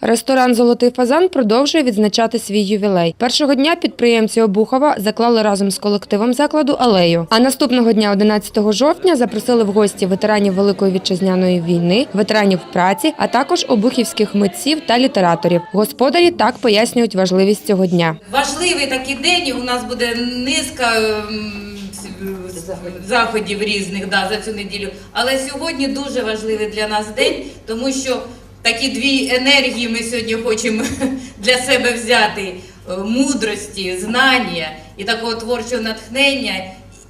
Ресторан Золотий фазан продовжує відзначати свій ювілей. Першого дня підприємці Обухова заклали разом з колективом закладу алею. А наступного дня, 11 жовтня, запросили в гості ветеранів Великої вітчизняної війни, ветеранів праці, а також обухівських митців та літераторів. Господарі так пояснюють важливість цього дня. Важливий такий день. У нас буде низка ем, заходів різних да, за цю неділю. Але сьогодні дуже важливий для нас день, тому що такі дві енергії ми сьогодні хочемо для себе взяти: Е, мудрості, знання і такого творчого натхнення.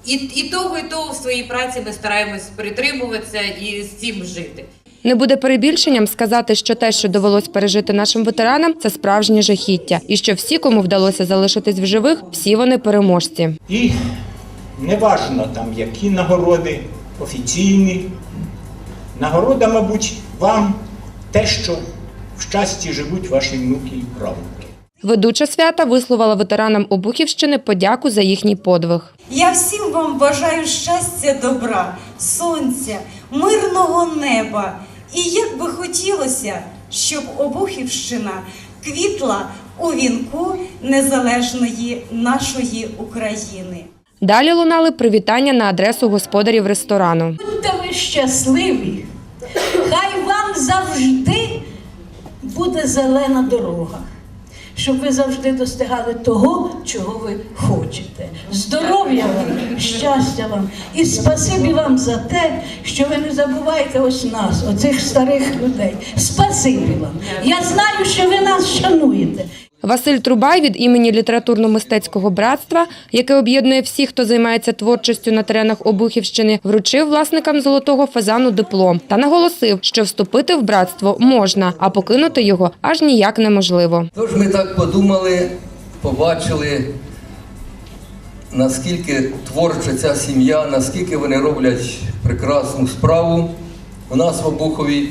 І, і того, і того в своїй праці ми стараємось притримуватися і з цим жити. Не буде перебільшенням сказати, що те, що довелось пережити нашим ветеранам, це справжнє жахіття, і що всі, кому вдалося залишитись в живих, всі вони переможці. І неважно там, які нагороди офіційні. Нагорода, мабуть, вам те, що в щасті живуть ваші внуки і правнуки. Ведуча свята висловила ветеранам Обухівщини подяку за їхній подвиг. Я всім вам бажаю щастя, добра, сонця, мирного неба. І як би хотілося, щоб Обухівщина квітла у вінку незалежної нашої України. Далі лунали привітання на адресу господарів ресторану. Будьте ви щасливі, хай вам завжди буде зелена дорога, щоб ви завжди достигали того, чого ви хочете. Здоров'я вам, щастя вам і спасибі вам за те, що ви не забуваєте ось нас, оцих старих людей. Спасибі вам. Я знаю, що ви нас шануєте. Василь Трубай від імені літературно-мистецького братства, яке об'єднує всіх, хто займається творчістю на теренах Обухівщини, вручив власникам золотого фазану диплом та наголосив, що вступити в братство можна, а покинути його аж ніяк неможливо. Тож ми так подумали, побачили, наскільки творча ця сім'я, наскільки вони роблять прекрасну справу у нас в Обухові,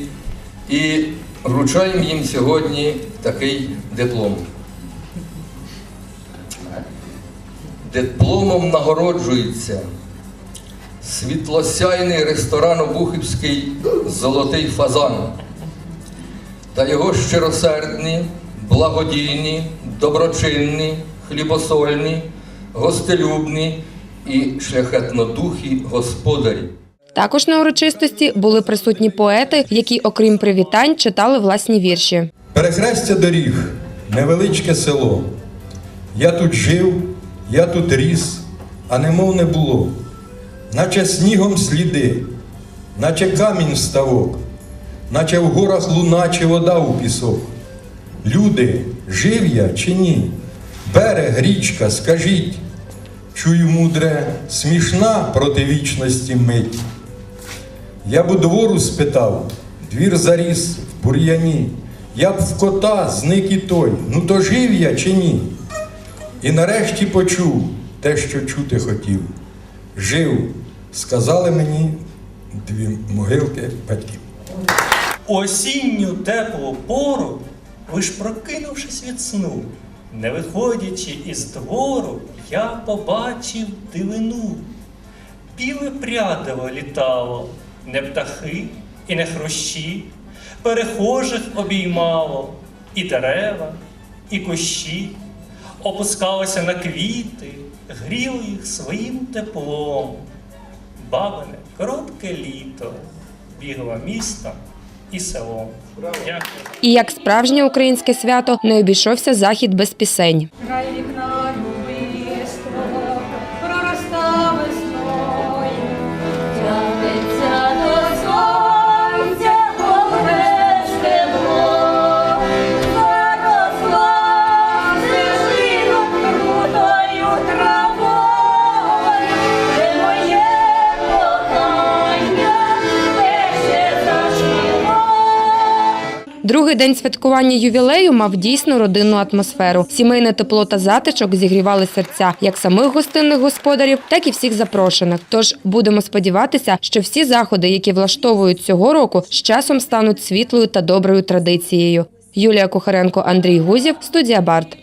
і вручаємо їм сьогодні такий диплом. Дипломом нагороджується світлосяйний ресторан Обухівський Золотий фазан та його щиросердні, благодійні, доброчинні, хлібосольні, гостелюбні і шляхетнодухі господарі. Також на урочистості були присутні поети, які, окрім привітань, читали власні вірші. Перехрестя доріг, невеличке село. Я тут жив, я тут ріс, а немов не було, наче снігом сліди, наче камінь в ставок, наче в горах луна чи вода у пісок. Люди, жив я чи ні? Берег, річка, скажіть, чую мудре, смішна проти вічності мить. Я б у двору спитав, двір заріс в бур'яні. Я б в кота зник і той, ну то жив я чи ні? І нарешті почув те, що чути хотів. Жив, сказали мені дві могилки батьків. осінню теплу пору, лиш прокинувшись від сну, не виходячи із двору, я побачив дивину. Біле прядиво літало, не птахи і не хрущі, перехожих обіймало і дерева, і кущі, опускалося на квіти, гріло їх своїм теплом. Бабине коротке літо бігла містом і селом. Дякую. І як справжнє українське свято не обійшовся захід без пісень. Другий день святкування ювілею мав дійсно родинну атмосферу. Сімейне тепло та затишок зігрівали серця як самих гостинних господарів, так і всіх запрошених. Тож будемо сподіватися, що всі заходи, які влаштовують цього року, з часом стануть світлою та доброю традицією. Юлія Кухаренко, Андрій Гузів, студія Барт.